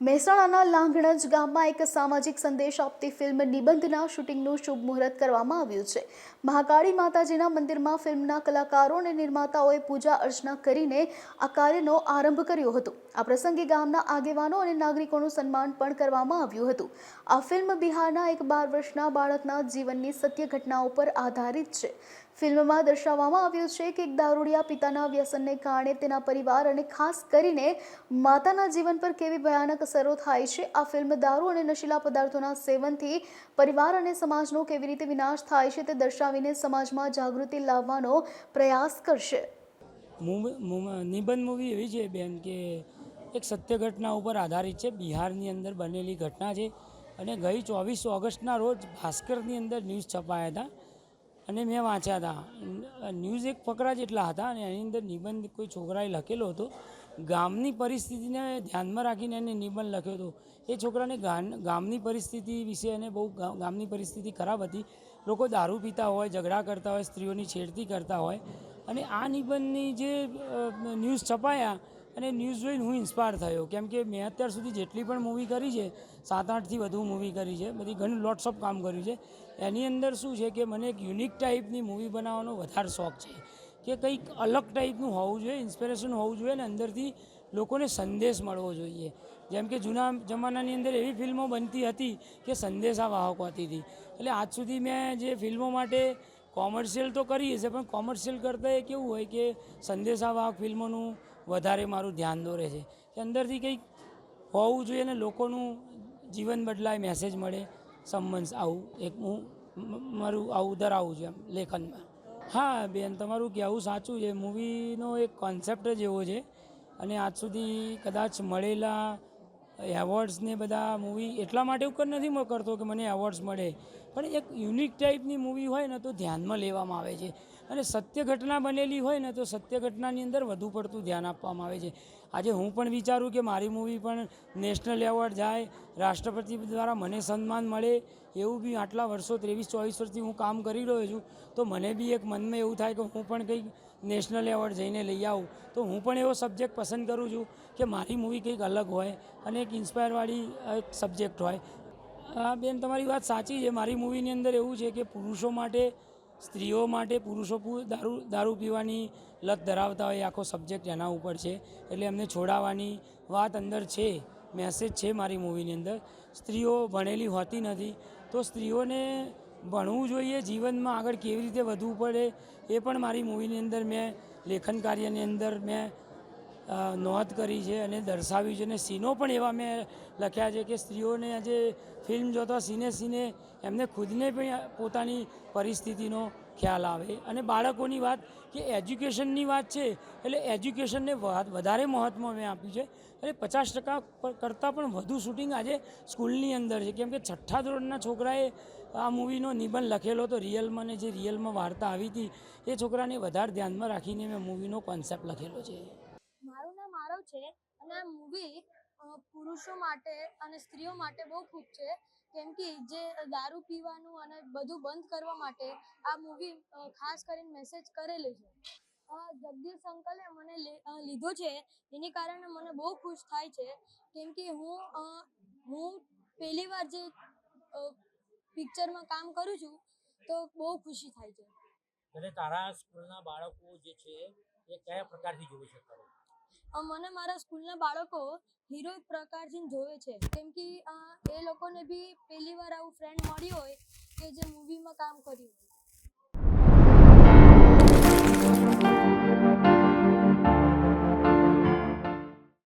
મહેસાણાના લાંગણજ ગામમાં એક સામાજિક સંદેશ આપતી ફિલ્મ નિબંધના શૂટિંગનું શુભ મુહૂર્ત કરવામાં આવ્યું છે. મહાકાળી માતાજીના મંદિરમાં ફિલ્મના કલાકારો અને નિર્માતાઓએ પૂજા અર્ચના કરીને આ કાર્યનો આરંભ કર્યો હતો. આ પ્રસંગે ગામના આગેવાનો અને નાગરિકોનું સન્માન પણ કરવામાં આવ્યું હતું. આ ફિલ્મ બિહારના એક બાર વર્ષના બાળકના જીવનની સત્ય ઘટનાઓ પર આધારિત છે. ફિલ્મમાં દર્શાવવામાં આવ્યું છે કે એક દારૂડિયા પિતાના વ્યસનને કારણે તેના પરિવાર અને ખાસ કરીને માતાના જીવન પર કેવી ભયાનક અસરો થાય છે? આ ફિલ્મ દારૂ અને નશીલા પદાર્થોના સેવનથી પરિવાર અને સમાજનો કેવી રીતે વિનાશ થાય છે તે દર્શાવીને સમાજમાં જાગૃતિ લાવવાનો પ્રયાસ કરશે. નિબંધ મૂવી એવી છે બેન કે એક સત્ય ઘટના ઉપર આધારિત છે. બિહારની અંદર બનેલી ઘટના છે અને ગઈ ચોવીસ ઓગસ્ટના રોજ ભાસ્કરની અંદર ન્યૂઝ છપાયા હતા. અને મેં વાંચ્યા હતા. ન્યૂઝ એક ફકરા જેટલા હતા અને એની અંદર નિબંધ કોઈ છોકરાએ લખેલો હતો. ગામની પરિસ્થિતિને ધ્યાનમાં રાખીને એને નિબંધ લખ્યો હતો. એ છોકરાને ગામની પરિસ્થિતિ વિશે એને બહુ ગામની પરિસ્થિતિ ખરાબ હતી. લોકો દારૂ પીતા હોય, ઝઘડા કરતા હોય, સ્ત્રીઓની છેડતી કરતા હોય. અને આ નિબંધની જે ન્યૂઝ છપાયા અને ન્યૂઝ જોઈને હું ઇન્સ્પાયર થયો. કેમ કે મેં અત્યાર સુધી જેટલી પણ મૂવી કરી છે સાત આઠથી વધુ મૂવી કરી છે, બધી ઘણી લોટ્સ ઓફ કામ કર્યું છે. એની અંદર શું છે કે મને એક યુનિક ટાઈપની મૂવી બનાવવાનો વધારે શોખ છે. કે કંઈક અલગ ટાઈપનું હોવું જોઈએ ઇન્સ્પિરેશન હોવું જોઈએ અને અંદરથી લોકોને સંદેશ મળવો જોઈએ. જેમ કે જૂના જમાનાની અંદર એવી ફિલ્મો બનતી હતી કે સંદેશા વાહકો હતી હતી. એટલે આજ સુધી મેં જે ફિલ્મો માટે કોમર્શિયલ તો કરી છે પણ કોમર્શિયલ કરતાં એ કેવું હોય કે સંદેશાવાહક ફિલ્મોનું વધારે મારું ધ્યાન દોરે છે. કે અંદરથી કંઈક હોવું જોઈએ અને લોકોનું જીવન બદલાય મેસેજ મળે, સંબંધ આવું, એક હું મારું આવું ધરાવું છું એમ લેખનમાં. હા, બેન, તમારું કહેવું સાચું છે. મૂવીનો એક કોન્સેપ્ટ જ એવો છે. અને આજ સુધી કદાચ મળેલા એવોર્ડ્સને બધા મૂવી એટલા માટે ઉપર નથી કરતો કે મને એવોર્ડ્સ મળે. પણ એક યુનિક ટાઈપની મૂવી હોય ને તો ધ્યાનમાં લેવામાં આવે છે. અને સત્ય ઘટના બનેલી હોય ને તો સત્ય ઘટનાની અંદર વધુ પડતું ધ્યાન આપવામાં આવે છે. આજે હું પણ વિચારું કે મારી મૂવી પણ નેશનલ એવોર્ડ જાય, રાષ્ટ્રપતિ દ્વારા મને સન્માન મળે, એવું બી આટલા વર્ષો, ત્રેવીસ, ચોવીસ વર્ષથી હું કામ કરી રહ્યો છું, તો મને બી એક મનમાં એવું થાય કે હું પણ કંઈક નેશનલ એવોર્ડ જઈને લઈ આવું. તો હું પણ એવો સબ્જેક્ટ પસંદ કરું છું કે મારી મૂવી કંઈક અલગ હોય અને એક ઇન્સ્પાયરવાળી એક સબ્જેક્ટ હોય. હા, બેન, તમારી વાત સાચી છે. મારી મૂવીની અંદર એવું છે કે પુરુષો માટે, સ્ત્રીઓ માટે પુરુષો દારૂ દારૂ પીવાની લત ધરાવતા હોય આખો સબ્જેક્ટ એના ઉપર છે. એટલે એમને છોડાવવાની વાત અંદર છે મેસેજ છે મારી મૂવીની અંદર. સ્ત્રીઓ ભણેલી હોતી નથી, તો સ્ત્રીઓને ભણવું જોઈએ, જીવનમાં આગળ કેવી રીતે વધવું પડે એ પણ મારી મૂવીની અંદર મેં લેખન કાર્યની અંદર મેં નોંધ કરી છે અને દર્શાવ્યું છે. અને સીનો પણ એવા મેં લખ્યા છે કે સ્ત્રીઓને આજે ફિલ્મ જોતા સીને સીને એમને ખુદને પણ પોતાની પરિસ્થિતિનો ખ્યાલ આવે. અને બાળકોની વાત કે એજ્યુકેશનની વાત છે, એટલે એજ્યુકેશનને વધારે મહત્ત્વ મેં આપ્યું છે. એટલે પચાસ ટકા કરતાં પણ વધુ શૂટિંગ આજે સ્કૂલની અંદર છે. કેમ કે છઠ્ઠા ધોરણના છોકરાએ આ મૂવીનો નિબંધ લખેલો હતો, રિયલમાં ને જે રિયલમાં વાર્તા આવી હતી, એ છોકરાને વધારે ધ્યાનમાં રાખીને મેં મૂવીનો કોન્સેપ્ટ લખેલો છે. આરવ છે અને આ મૂવી પુરુષો માટે અને સ્ત્રીઓ માટે બહુ ખૂબ છે. કેમ કે જે દારૂ પીવાનું અને બધું બંધ કરવા માટે આ મૂવી ખાસ કરીને મેસેજ કરેલી છે. જગદીશ અંકલે મને લીધો છે. એની કારણે મને બહુ ખુશ થાય છે. કેમ કે હું હું પહેલી વાર જે પિક્ચરમાં કામ કરું છું તો બહુ ખુશી થાય છે. તારા સ્કૂલના બાળકો જે છે એ કયા પ્રકારથી જોઈ અ, મને મારા સ્કૂલના બાળકો હીરો પ્રકારથી જોવે છે. કેમ કે એ લોકોને બી પહેલી વાર આવું ફ્રેન્ડ મળ્યું હોય કે જે મૂવીમાં કામ કર્યું હોય.